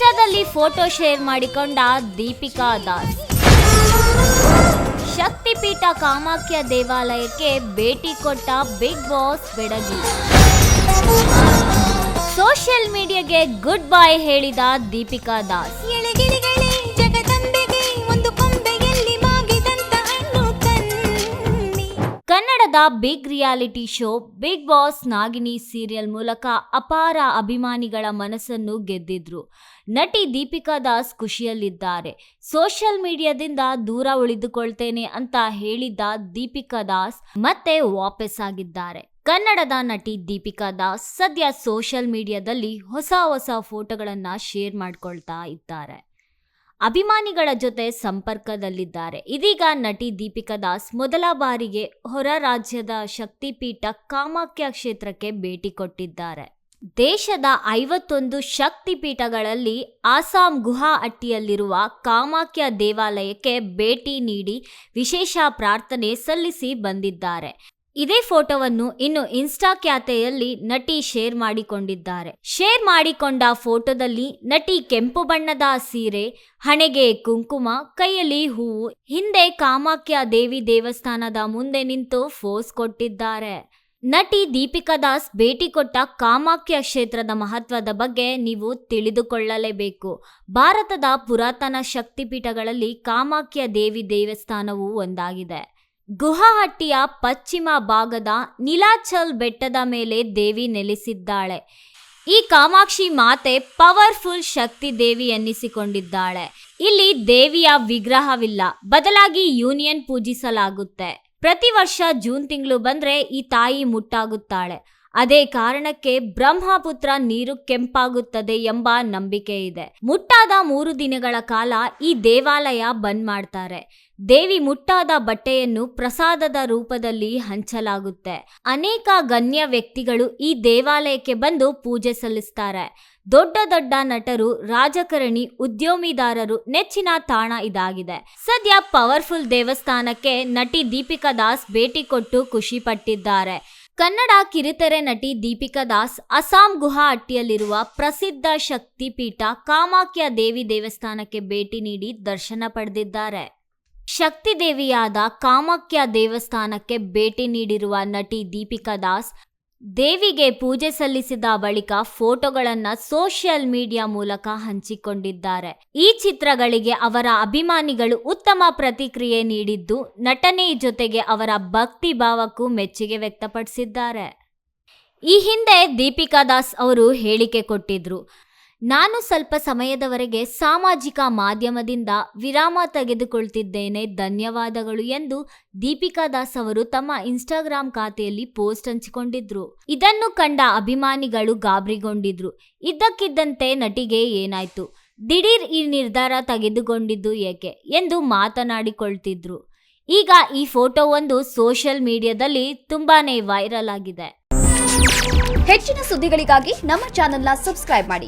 ಇನ್ಸ್ಟಾದಲ್ಲಿ photo share ಮಾಡಿಕೊಂಡ ದೀಪಿಕಾ ದಾಸ್. ಶಕ್ತಿಪೀಠ ಕಾಮಾಖ್ಯ ದೇವಾಲಯಕ್ಕೆ ಭೇಟಿ ಕೊಟ್ಟ ಬಿಗ್ ಬಾಸ್ ಬೆಡಗಿ. ಸೋಷಿಯಲ್ ಮೀಡಿಯಾಗೆ ಗುಡ್ ಬೈ ಹೇಳಿದ Deepika Das. Big reality show, big boss Nagini serial ಮೂಲಕ ಅಪಾರ ಅಭಿಮಾನಿಗಳ ಮನಸ್ಸನ್ನು ಗೆದ್ದಿದ್ರು. ನಟಿ ದೀಪಿಕಾ ದಾಸ್ ಖುಷಿಯಲ್ಲಿದ್ದಾರೆ. ಸೋಷಿಯಲ್ ಮೀಡಿಯಾದಿಂದ ದೂರ ಉಳಿದುಕೊಳ್ತೇನೆ ಅಂತ ಹೇಳಿದ್ದ ದೀಪಿಕಾ ದಾಸ್ ಮತ್ತೆ ವಾಪಸ್ ಆಗಿದ್ದಾರೆ ಕನ್ನಡದ ನಟಿ ದೀಪಿಕಾ ದಾಸ್ ಸದ್ಯ ಸೋಷಿಯಲ್ ಮೀಡಿಯಾದಲ್ಲಿ ಹೊಸ ಹೊಸ ಫೋಟೋಗಳನ್ನು ಶೇರ್ ಮಾಡ್ಕೊಳ್ತಾ ಇದ್ದಾರೆ. ಅಭಿಮಾನಿಗಳ ಜೊತೆ ಸಂಪರ್ಕದಲ್ಲಿದ್ದಾರೆ. ಇದೀಗ ನಟಿ ದೀಪಿಕಾ ದಾಸ್ ಮೊದಲ ಬಾರಿಗೆ ಹೊರ ರಾಜ್ಯದ ಶಕ್ತಿಪೀಠ ಕಾಮಾಖ್ಯ ಕ್ಷೇತ್ರಕ್ಕೆ ಭೇಟಿ ಕೊಟ್ಟಿದ್ದಾರೆ. ದೇಶದ ಐವತ್ತೊಂದು ಶಕ್ತಿಪೀಠಗಳಲ್ಲಿ ಆಸಾಂ ಅಟ್ಟಿಯಲ್ಲಿರುವ ಕಾಮಾಖ್ಯ ದೇವಾಲಯಕ್ಕೆ ಭೇಟಿ ನೀಡಿ ವಿಶೇಷ ಪ್ರಾರ್ಥನೆ ಸಲ್ಲಿಸಿ ಬಂದಿದ್ದಾರೆ. ಇದೇ ಫೋಟೋವನ್ನು ಇನ್ನು ಇನ್ಸ್ಟಾ ಖ್ಯಾತೆಯಲ್ಲಿ ನಟಿ ಶೇರ್ ಮಾಡಿಕೊಂಡಿದ್ದಾರೆ. ಶೇರ್ ಮಾಡಿಕೊಂಡ ಫೋಟೋದಲ್ಲಿ ನಟಿ ಕೆಂಪು ಬಣ್ಣದ ಸೀರೆ, ಹಣೆಗೆ ಕುಂಕುಮ, ಕೈಯಲ್ಲಿ ಹೂವು, ಹಿಂದೆ ಕಾಮಾಖ್ಯ ದೇವಿ ದೇವಸ್ಥಾನದ ಮುಂದೆ ನಿಂತು ಫೋಸ್ ಕೊಟ್ಟಿದ್ದಾರೆ. ನಟಿ ದೀಪಿಕಾ ದಾಸ್ ಭೇಟಿ ಕೊಟ್ಟ ಕಾಮಾಖ್ಯ ಕ್ಷೇತ್ರದ ಮಹತ್ವದ ಬಗ್ಗೆ ನೀವು ತಿಳಿದುಕೊಳ್ಳಲೇಬೇಕು. ಭಾರತದ ಪುರಾತನ ಶಕ್ತಿಪೀಠಗಳಲ್ಲಿ ಕಾಮಾಖ್ಯ ದೇವಿ ದೇವಸ್ಥಾನವು ಒಂದಾಗಿದೆ. ಗುವಾಹಟಿಯ ಪಶ್ಚಿಮ ಭಾಗದ ನೀಲಾಚಲ್ ಬೆಟ್ಟದ ಮೇಲೆ ದೇವಿ ನೆಲೆಸಿದ್ದಾಳೆ. ಈ ಕಾಮಾಕ್ಷಿ ಮಾತೆ ಪವರ್ಫುಲ್ ಶಕ್ತಿ ದೇವಿ ಎನ್ನಿಸಿಕೊಂಡಿದ್ದಾಳೆ. ಇಲ್ಲಿ ದೇವಿಯ ವಿಗ್ರಹವಿಲ್ಲ, ಬದಲಾಗಿ ಯೂನಿಯನ್ ಪೂಜಿಸಲಾಗುತ್ತೆ. ಪ್ರತಿ ವರ್ಷ ಜೂನ್ ತಿಂಗಳು ಬಂದ್ರೆ ಈ ತಾಯಿ ಮುಟ್ಟಾಗುತ್ತಾಳೆ. ಅದೇ ಕಾರಣಕ್ಕೆ ಬ್ರಹ್ಮಪುತ್ರ ನೀರು ಕೆಂಪಾಗುತ್ತದೆ ಎಂಬ ನಂಬಿಕೆ ಇದೆ. ಮುಟ್ಟಾದ ಮೂರು ದಿನಗಳ ಕಾಲ ಈ ದೇವಾಲಯ ಬಂದ್ ಮಾಡ್ತಾರೆ. ದೇವಿ ಮುಟ್ಟಾದ ಬಟ್ಟೆಯನ್ನು ಪ್ರಸಾದದ ರೂಪದಲ್ಲಿ ಹಂಚಲಾಗುತ್ತೆ. ಅನೇಕ ಗಣ್ಯ ವ್ಯಕ್ತಿಗಳು ಈ ದೇವಾಲಯಕ್ಕೆ ಬಂದು ಪೂಜೆ ಸಲ್ಲಿಸ್ತಾರೆ. ದೊಡ್ಡ ದೊಡ್ಡ ನಟರು, ರಾಜಕಾರಣಿ, ಉದ್ಯಮಿದಾರರು, ನೆಚ್ಚಿನ ತಾಣ ಇದಾಗಿದೆ. ಸದ್ಯ ಪವರ್ಫುಲ್ ದೇವಸ್ಥಾನಕ್ಕೆ ನಟಿ ದೀಪಿಕಾ ದಾಸ್ ಭೇಟಿ ಕೊಟ್ಟು ಖುಷಿ ಪಟ್ಟಿದ್ದಾರೆ. ಕನ್ನಡ ಕಿರಿತೆರೆ ನಟಿ ದೀಪಿಕಾ ದಾಸ್ ಅಸ್ಸಾಂ ಗುವಾಹಟಿಯಲ್ಲಿರುವ ಪ್ರಸಿದ್ಧ ಶಕ್ತಿಪೀಠ ಕಾಮಾಖ್ಯ ದೇವಿ ದೇವಸ್ಥಾನಕ್ಕೆ ಭೇಟಿ ನೀಡಿ ದರ್ಶನ ಪಡೆದಿದ್ದಾರೆ. ಶಕ್ತಿ ದೇವಿಯಾದ ಕಾಮಾಖ್ಯ ದೇವಸ್ಥಾನಕ್ಕೆ ಭೇಟಿ ನೀಡಿರುವ ನಟಿ ದೀಪಿಕಾ ದಾಸ್ ದೇವಿಗೆ ಪೂಜೆ ಸಲ್ಲಿಸಿದ ಬಳಿಕ ಫೋಟೋಗಳನ್ನ ಸೋಷಿಯಲ್ ಮೀಡಿಯಾ ಮೂಲಕ ಹಂಚಿಕೊಂಡಿದ್ದಾರೆ. ಈ ಚಿತ್ರಗಳಿಗೆ ಅವರ ಅಭಿಮಾನಿಗಳು ಉತ್ತಮ ಪ್ರತಿಕ್ರಿಯೆ ನೀಡಿದ್ದು, ನಟನೆ ಜೊತೆಗೆ ಅವರ ಭಕ್ತಿ ಭಾವಕ್ಕೂ ಮೆಚ್ಚುಗೆ ವ್ಯಕ್ತಪಡಿಸಿದ್ದಾರೆ. ಈ ಹಿಂದೆ ದೀಪಿಕಾ ದಾಸ್ ಅವರು ಹೇಳಿಕೆ ಕೊಟ್ಟಿದ್ರು ನಾನು ಸ್ವಲ್ಪ ಸಮಯದವರೆಗೆ ಸಾಮಾಜಿಕ ಮಾಧ್ಯಮದಿಂದ ವಿರಾಮ ತೆಗೆದುಕೊಳ್ತಿದ್ದೇನೆ. ಧನ್ಯವಾದಗಳು ಎಂದು ದೀಪಿಕಾ ದಾಸ್ ಅವರು ತಮ್ಮ ಇನ್ಸ್ಟಾಗ್ರಾಮ್ ಖಾತೆಯಲ್ಲಿ ಪೋಸ್ಟ್ ಹಂಚಿಕೊಂಡಿದ್ರು. ಇದನ್ನು ಕಂಡ ಅಭಿಮಾನಿಗಳು ಗಾಬರಿಗೊಂಡಿದ್ರು. ಇದ್ದಕ್ಕಿದ್ದಂತೆ ನಟಿಗೆ ಏನಾಯ್ತು? ದಿಢೀರ್ ಈ ನಿರ್ಧಾರ ತೆಗೆದುಕೊಂಡಿದ್ದು ಏಕೆ? ಎಂದು ಮಾತನಾಡಿಕೊಳ್ತಿದ್ರು. ಈಗ ಈ ಫೋಟೋ ಒಂದು ಸೋಷಿಯಲ್ ಮೀಡಿಯಾದಲ್ಲಿ ತುಂಬಾನೇ ವೈರಲ್ ಆಗಿದೆ. ಹೆಚ್ಚಿನ ಸುದ್ದಿಗಳಿಗಾಗಿ ನಮ್ಮ ಚಾನೆಲ್ನ ಸಬ್ಸ್ಕ್ರೈಬ್ ಮಾಡಿ.